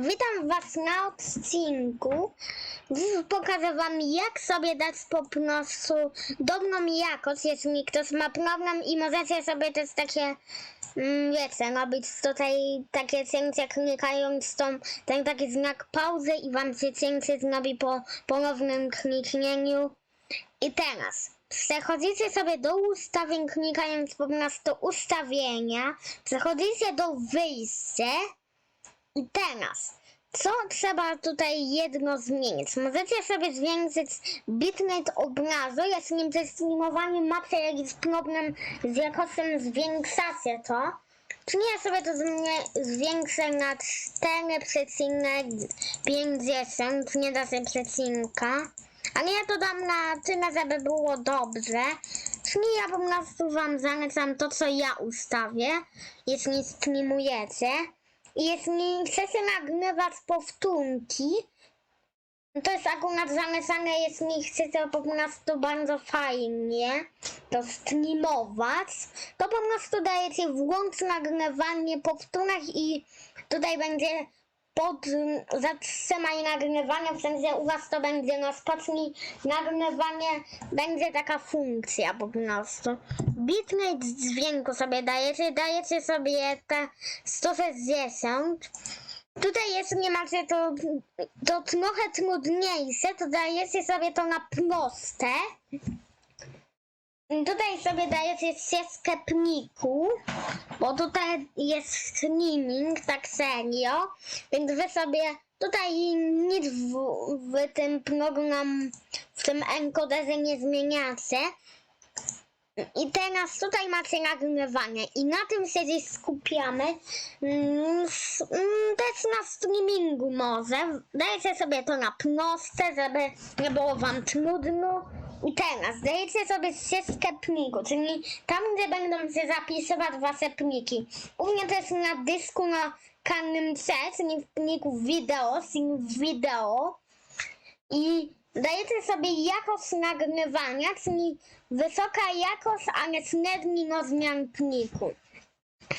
Witam Was na odcinku. Pokażę Wam, jak sobie dać po prostu dobrą jakość, jeśli ktoś ma problem i możecie sobie też takie, mm, wiecie, robić tutaj takie cięcia klikając tą, ten taki znak pauzy i Wam się cięcie zrobi po ponownym kliknięciu. I teraz przechodzicie sobie do ustawień klikając po prostu ustawienia, przechodzicie do wyjścia i teraz, co trzeba tutaj jedno zmienić? Możecie sobie zwiększyć bitrate obrazu, jeśli przy streamowaniu macie jakiś problem z jakością, zwiększacie to. Czyli ja sobie to zwiększę na 4,50, nie da się przecinka. Ale ja to dam na tyle, żeby było dobrze. Czyli ja po prostu wam zalecam to, co ja ustawię, jeśli streamujecie. Jeśli chcecie nagrywać powtórki, to jest akurat zalecane, jeśli chcecie po prostu bardzo fajnie to streamować, to po prostu dajecie włącz nagrywanie powtórek i tutaj będzie pod zatrzymaj nagrywanie, w sensie u was to będzie na spocznij nagrywanie, będzie taka funkcja po prostu. Bitrate dźwięku sobie dajecie, dajecie sobie te 160. Tutaj jeśli macie to, to trochę trudniejsze, to dajecie sobie to na proste. Tutaj sobie dajecie ścieżkę pliku, bo tutaj jest streaming, tak serio, więc wy sobie tutaj nic w, w tym program, w tym encoderze nie zmieniacie. I teraz tutaj macie nagrywanie i na tym się dziś skupiamy. Mm, mm, Też na streamingu może. Dajcie sobie to na proste, żeby nie było wam trudno. I teraz dajcie sobie ścieżkę pliku, czyli tam, gdzie będą się zapisywać wasze pliki. U mnie to jest na dysku na karnym C, czyli w pliku wideo, czyli wideo i dajecie sobie jakość nagrywania, czyli wysoka jakość, ale średni rozmiar pliku.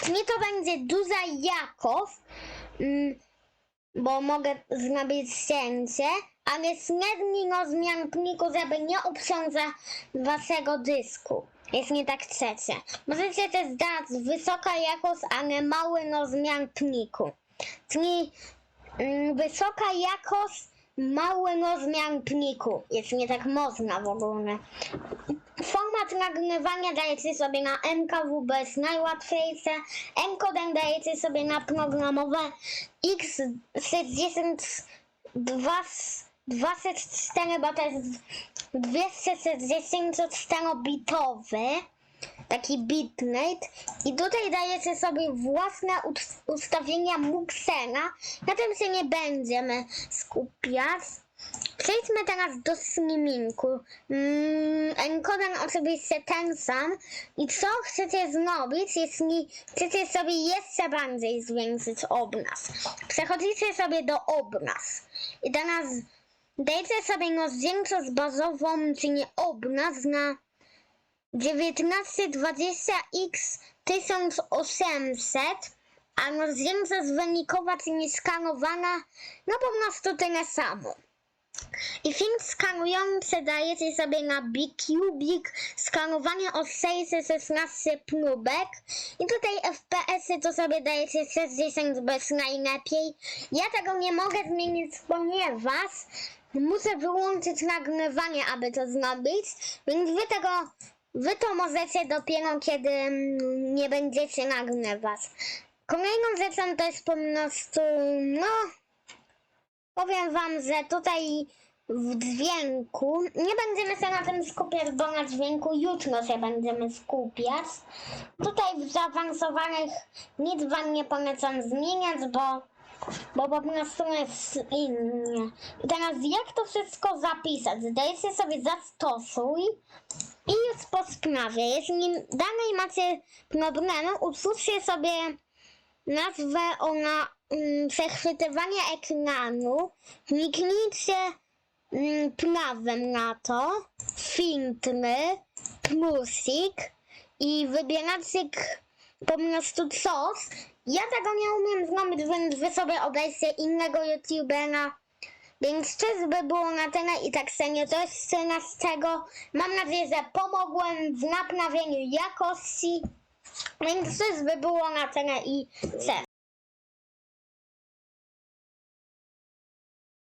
Czyli to będzie duża jakość, mm, bo mogę zrobić cięcie, ale średni rozmiar pliku, żeby nie obciążać waszego dysku. Jeśli tak chcecie. Możecie też dać wysoka jakość, ale mały rozmiar pliku. Czyli Mm, wysoka jakość, mały rozmiar pliku, jeśli tak można w ogóle. Format nagrywania dajecie sobie na MKWB, jest najłatwiejsze. Encoder dajecie sobie na programowe X60 204, bo to jest 264-bitowy taki bitrate i tutaj dajecie sobie własne ustawienia Muxena. Na tym się nie będziemy skupiać. Przejdźmy teraz do streamingu. Mm, encoder oczywiście ten sam. I co chcecie zrobić, jeśli chcecie sobie jeszcze bardziej zwiększyć obraz? Przechodzicie sobie do obraz. I teraz dajcie sobie rozdzielczość bazową, czyli obraz na 1920x 1800, a rozdzielczość wynikowa, czyli skanowana, no po prostu tyle samo. I film skanujący dajecie sobie na Bicubic, skanowanie o 616 próbek. I tutaj FPS-y to sobie dajecie 60 bez najlepiej. Ja tego nie mogę zmienić, ponieważ muszę wyłączyć nagrywanie, aby to zrobić. Więc wy tego, wy to możecie dopiero kiedy mm, nie będziecie nagrywać. Kolejną rzeczą to jest po prostu, no, Powiem wam, że tutaj w dźwięku nie będziemy się na tym skupiać, bo na dźwięku jutro się będziemy skupiać. Tutaj w zaawansowanych nic wam nie polecam zmieniać, bo, bo po prostu jest innie. I teraz jak to wszystko zapisać? Dajcie sobie zastosuj i sprawie. Jeśli dalej macie problemy, utwórzcie sobie nazwę ona mm, przechwytywanie ekranu. Kliknijcie mm, prawem na to, filtry, plusik i wybieracie po prostu coś Ja tego nie umiem zrobić, więc wy sobie obejrzcie innego youtubera. Więc to by było na tyle i tak jest scena z tego. Mam nadzieję, że pomogłem w naprawieniu jakości. Więc to by było na tyle i cześć.